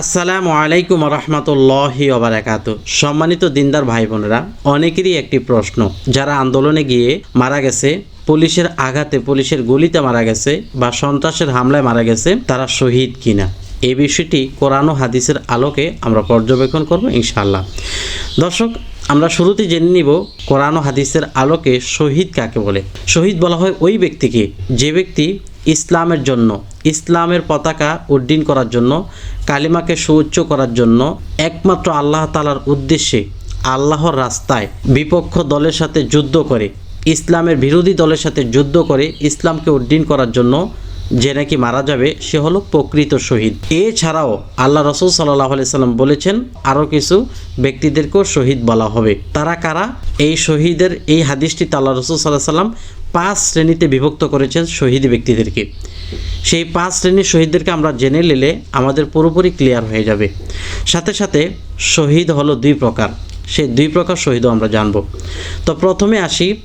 আসসালামু আলাইকুম রহমতুল্লাহি ওবরাকাত। সম্মানিত দিনদার ভাই বোনেরা অনেকেরই একটি প্রশ্ন। যারা আন্দোলনে গিয়ে মারা গেছে, পুলিশের আঘাতে, পুলিশের গুলিতে মারা গেছে বা সন্ত্রাসের হামলায় মারা গেছে, তারা শহীদ কিনা? এই বিষয়টি কোরআন হাদিসের আলোকে আমরা পর্যবেক্ষণ করব ইনশাল্লাহ দর্শক, আমরা শুরুতে জেনে নিব কোরআন হাদিসের আলোকে শহীদ কাকে বলে। শহীদ বলা হয় ওই ব্যক্তিকে যে ব্যক্তি ইসলামের জন্য ইসলামের পতাকা উড্ডীন করার জন্য, কালিমাকে সুউচ্চ করার জন্য একমাত্র আল্লাহ তালার উদ্দেশ্যে আল্লাহর রাস্তায় বিপক্ষ দলের সাথে যুদ্ধ করে, ইসলামের বিরোধী দলের সাথে যুদ্ধ করে ইসলামকে উড্ডীন করার জন্য যে নাকি মারা যাবে, সে হলো প্রকৃত শহীদ। এছাড়াও আল্লাহ রসুল সাল্লাহ সাল্লাম বলেছেন আরও কিছু ব্যক্তিদেরকেও শহীদ বলা হবে। তারা কারা? এই শহীদের এই হাদিসটিতে আল্লাহ রসুল সাল্লাহ সাল্লাম পাঁচ শ্রেণীতে বিভক্ত করেছেন শহীদ ব্যক্তিদেরকে। সেই পাঁচ শ্রেণির শহীদদেরকে আমরা জেনে নিলে আমাদের পুরোপুরি ক্লিয়ার হয়ে যাবে। সাথে সাথে শহীদ হলো দুই প্রকার। সেই দুই প্রকার শহীদও আমরা জানব। তো প্রথমে আসি,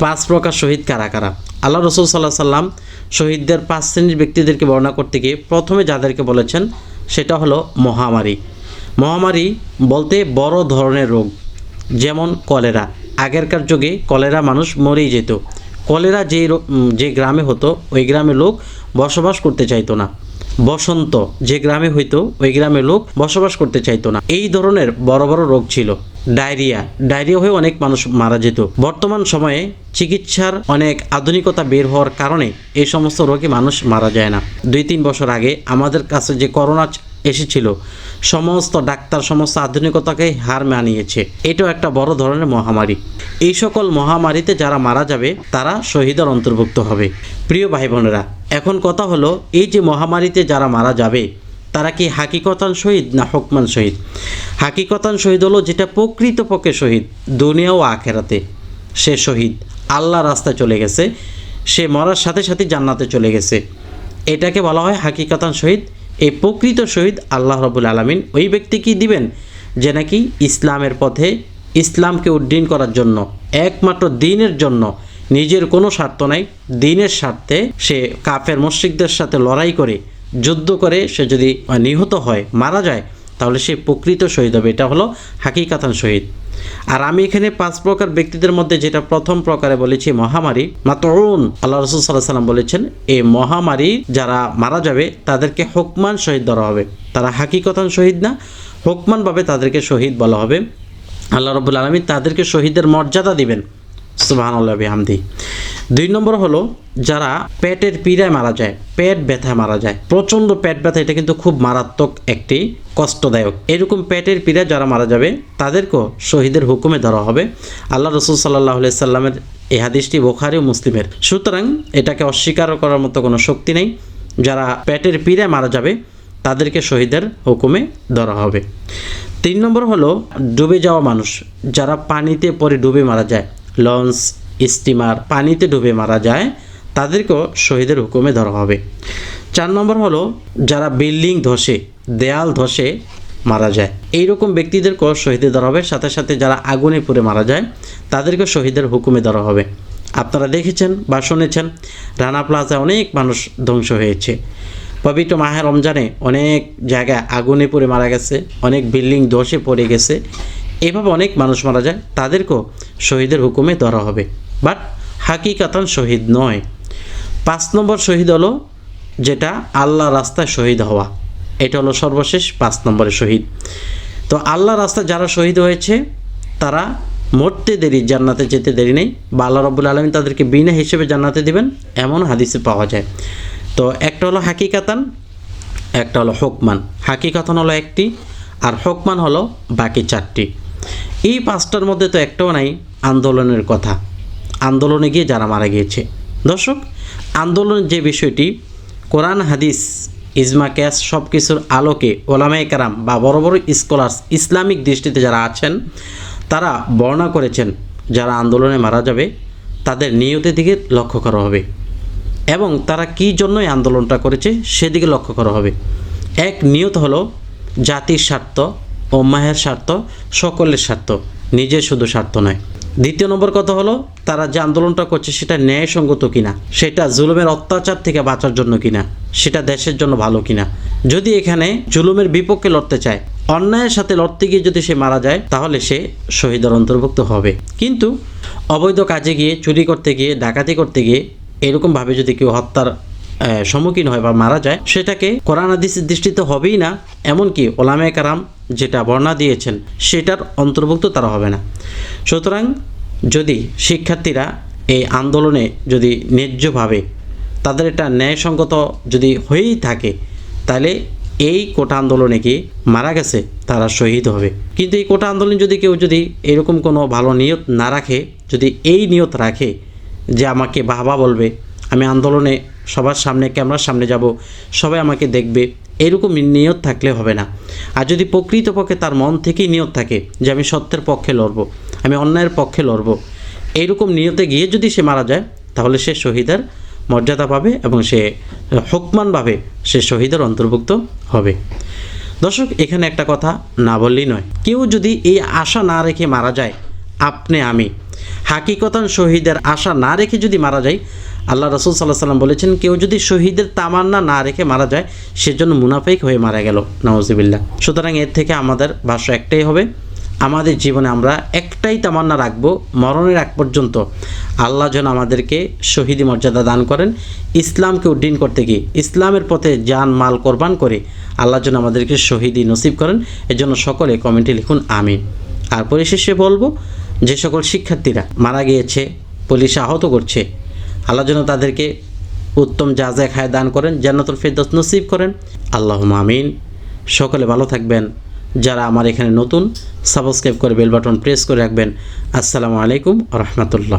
পাঁচ প্রকার শহীদ কারা কারা? আল্লাহ রসুল সাল্লাহ সাল্লাম শহীদদের পাঁচ শ্রেণির ব্যক্তিদেরকে বর্ণনা করতে গিয়ে প্রথমে যাদেরকে বলেছেন সেটা হলো মহামারী। মহামারী বলতে বড় ধরনের রোগ, যেমন কলেরা। আগেরকার যুগে কলেরা মানুষ মরেই যেত। কলেরা যে যে গ্রামে হতো, ওই গ্রামে লোক বসবাস করতে চাইতো না। বসন্ত যে গ্রামে হইতো, ওই গ্রামে লোক বসবাস করতে চাইতো না। এই ধরনের বড় বড় রোগ ছিল। ডায়রিয়া। ডায়রিয়া হয়ে অনেক মানুষ মারা যেত। বর্তমান সময়ে চিকিৎসার অনেক আধুনিকতা বের হওয়ার কারণে এই সমস্ত রোগে মানুষ মারা যায় না। দুই তিন বছর আগে আমাদের কাছে যে করোনা এসেছিল, সমস্ত ডাক্তার সমস্ত আধুনিকতাকে হার মানিয়েছে। এটাও একটা বড় ধরনের মহামারী। এই সকল মহামারীতে যারা মারা যাবে, তারা শহীদের অন্তর্ভুক্ত হবে। প্রিয় ভাই বোনেরা এখন কথা হলো, এই যে মহামারীতে যারা মারা যাবে তারা কি হাকিকতান শহীদ না হকমান শহীদ? হাকিকতান শহীদ হলো যেটা প্রকৃতপক্ষে শহীদ, দুনিয়া ও আখেরাতে সে শহীদ। আল্লাহ রাস্তায় চলে গেছে, সে মরার সাথে সাথে জান্নাতে চলে গেছে। এটাকে বলা হয় হাকিকাতান শহীদ। এই প্রকৃত শহীদ আল্লাহ রবুল আলমিন ওই ব্যক্তিকেই দিবেন? যে নাকি ইসলামের পথে ইসলামকে উড্ডীন করার জন্য, একমাত্র দিনের জন্য নিজের কোনো স্বার্থ নাই, দিনের স্বার্থে সে কাফের মসজিদদের সাথে লড়াই করে যুদ্ধ করে সে যদি নিহত হয়, মারা যায়, তাহলে সে প্রকৃত শহীদ হবে। এটা হলো হাকিকাতান শহীদ। আর আমি এখানে পাঁচ প্রকার ব্যক্তিদের মধ্যে যেটা প্রথম প্রকারে বলেছি, মহামারী। মাতরুন আল্লাহ রসুল সাল্লাহ সাল্লাম বলেছেন এই মহামারী যারা মারা যাবে, তাদেরকে হকমান শহীদ ধরা হবে। তারা হাকিকতান শহীদ না, হকমানভাবে তাদেরকে শহীদ বলা হবে। আল্লাহ রবুল আলমী তাদেরকে শহীদের মর্যাদা দিবেন। সুবাহান আল্লাহ হামদি দুই নম্বর হলো যারা পেটের পীড়ায় মারা যায়, পেট ব্যথায় মারা যায়। প্রচণ্ড পেট ব্যথা, এটা কিন্তু খুব মারাত্মক একটি কষ্টদায়ক। এরকম পেটের পীড়ায় যারা মারা যাবে, তাদেরকেও শহীদের হুকুমে ধরা হবে। আল্লাহ রসুল সাল্লাহ সাল্লামের এই হাদিসটি বোখারি ও মুসলিমের। সুতরাং এটাকে অস্বীকার করার মতো কোনো শক্তি নেই। যারা পেটের পীড়ায় মারা যাবে, তাদেরকে শহীদের হুকুমে ধরা হবে। তিন নম্বর হলো ডুবে যাওয়া মানুষ। যারা পানিতে পরে ডুবে মারা যায়, লঞ্চ স্টিমার পানিতে ডুবে মারা যায়, তাদেরকেও শহীদের হুকুমে ধরা হবে। চার নম্বর হলো, যারা বিল্ডিং ধসে, দেয়াল ধসে মারা যায়। এই এইরকম ব্যক্তিদেরকেও শহীদে ধরা হবে, সাথে সাথে যারা আগুনে পুড়ে মারা যায় তাদেরকে শহীদের হুকুমে ধরা হবে। আপনারা দেখেছেন বা শুনেছেন, রানা প্লাজায় অনেক মানুষ ধ্বংস হয়েছে। পবিত্র মাহের রমজানে অনেক জায়গায় আগুনে পড়ে মারা গেছে, অনেক বিল্ডিং ধসে পড়ে গেছে। এভাবে অনেক মানুষ মারা যায়, তাদেরকেও শহীদের হুকুমে ধরা হবে। বাট হাকিকাতান শহীদ নয়। পাঁচ নম্বর শহীদ হলো যেটা আল্লাহ রাস্তায় শহীদ হওয়া। এটা হলো সর্বশেষ পাঁচ নম্বরের শহীদ। তো আল্লাহ রাস্তায় যারা শহীদ হয়েছে, তারা মরতে দেরি, জান্নাতে যেতে দেরি নেই। বা আল্লাহ রব্বুল আলমী তাদেরকে বিনা হিসেবে জান্নাতে দিবেন, এমন হাদিসে পাওয়া যায়। তো একটা হলো হাকিকাতান, একটা হলো হকমান। হাকিকাতান হলো একটি, আর হকমান হলো বাকি চারটি। এই পাঁচটার মধ্যে তো একটাও নাই, আন্দোলনের কথা। আন্দোলনে গিয়ে যারা মারা গিয়েছে। দর্শক, আন্দোলনের যে বিষয়টি, কোরআন, হাদিস, ইজমা, ক্যাস সব কিছুর আলোকে ওলামায়ে কারাম বা বড় বড় স্কলার্স ইসলামিক দৃষ্টিতে যারা আছেন, তারা বর্ণনা করেছেন, যারা আন্দোলনে মারা যাবে, তাদের নিয়তের দিকে লক্ষ্য করা হবে। এবং তারা কী জন্য এই আন্দোলনটা করেছে, সেদিকে লক্ষ্য করা হবে। এক নিয়ত হলো জাতির স্বার্থ ও মায়ের স্বার্থ, সকলের স্বার্থ, নিজের শুধু স্বার্থ নয়। দ্বিতীয় নম্বর কথা হলো, তারা যে আন্দোলনটা করছে সেটা ন্যায়সঙ্গত কিনা? সেটা জুলুমের অত্যাচার থেকে বাঁচার জন্য কিনা? সেটা দেশের জন্য ভালো কিনা? যদি এখানে জুলুমের বিপক্ষে লড়তে চায়, অন্যায়ের সাথে লড়তে গিয়ে যদি সে মারা যায়, তাহলে সে শহীদের অন্তর্ভুক্ত হবে। কিন্তু অবৈধ কাজে গিয়ে, চুরি করতে গিয়ে, ডাকাতি করতে গিয়ে এরকমভাবে যদি কেউ হত্যার সম্মুখীন হয় বা মারা যায়, সেটাকে কোরআন হাদিসের দৃষ্টিতে হবেই না। এমনকি ওলামে কারাম যেটা বর্ণনা দিয়েছেন, সেটার অন্তর্ভুক্ত তারা হবে না। সুতরাং যদি শিক্ষার্থীরা এই আন্দোলনে যদি ন্যায্যভাবে তাদের এটা ন্যায়সঙ্গত যদি হয়েই থাকে, তাহলে এই কোটা আন্দোলনে কি মারা গেছে, তারা শহীদ হবে। কিন্তু এই কোটা আন্দোলন যদি কেউ যদি এরকম কোনো ভালো নিয়ত না রাখে, যদি এই নিয়ত রাখে যে আমাকে বাহবা বলবে, আমি আন্দোলনে সবার সামনে ক্যামেরার সামনে যাব? সবাই আমাকে দেখবে। এরকম নিয়ত থাকলে হবে না। আর যদি প্রকৃতপক্ষে তার মন থেকেই নিয়ত থাকে যে আমি সত্যের পক্ষে লড়ব, আমি অন্যায়ের পক্ষে লড়ব এইরকম নিয়তে গিয়ে যদি সে মারা যায়, তাহলে সে শহীদের মর্যাদা পাবে এবং সে হকমানভাবে সে শহীদের অন্তর্ভুক্ত হবে। দর্শক, এখানে একটা কথা না বললেই নয়। কেউ যদি এই আশা না রেখে মারা যায়, আপনি আমি। হাকিকতান শহীদের আশা না রেখে যদি মারা যায় আল্লাহ রসুল সাল্লাহ সাল্লাম বলেছেন, কেউ যদি শহীদের তামান্না না রেখে মারা যায় সেজন্য মুনাফিক হয়ে মারা গেল। নওয়াজিবিল্লা সুতরাং এর থেকে আমাদের ভাষ্য একটাই হবে, আমাদের জীবনে আমরা একটাই তামান্না রাখব মরণের আগ পর্যন্ত। আল্লাহ যেন আমাদেরকে শহীদি মর্যাদা দান করেন, ইসলামকে উড্ডীন করতে গিয়ে, ইসলামের পথে যান মাল কোরবান করে আল্লাহ যেন আমাদেরকে শহীদি নসিব করেন। এজন্য সকলে কমেন্টে লিখুন, আমিন। আর পরিশেষে বলব, যে সকল শিক্ষার্থীরা মারা গিয়েছে, পুলিশ আহত করছে আল্লাহ যেন তাদেরকে উত্তম জাজায় খায় দান করেন, জান্নাতুল ফেরদৌস নসিব করেন। আল্লাহ মামিন সকলে ভালো থাকবেন। যারা আমার এখানে নতুন সাবস্ক্রাইব করে বেল বাটন প্রেস করে রাখবেন। আসসালামু আলাইকুম রহমতুল্লাহ।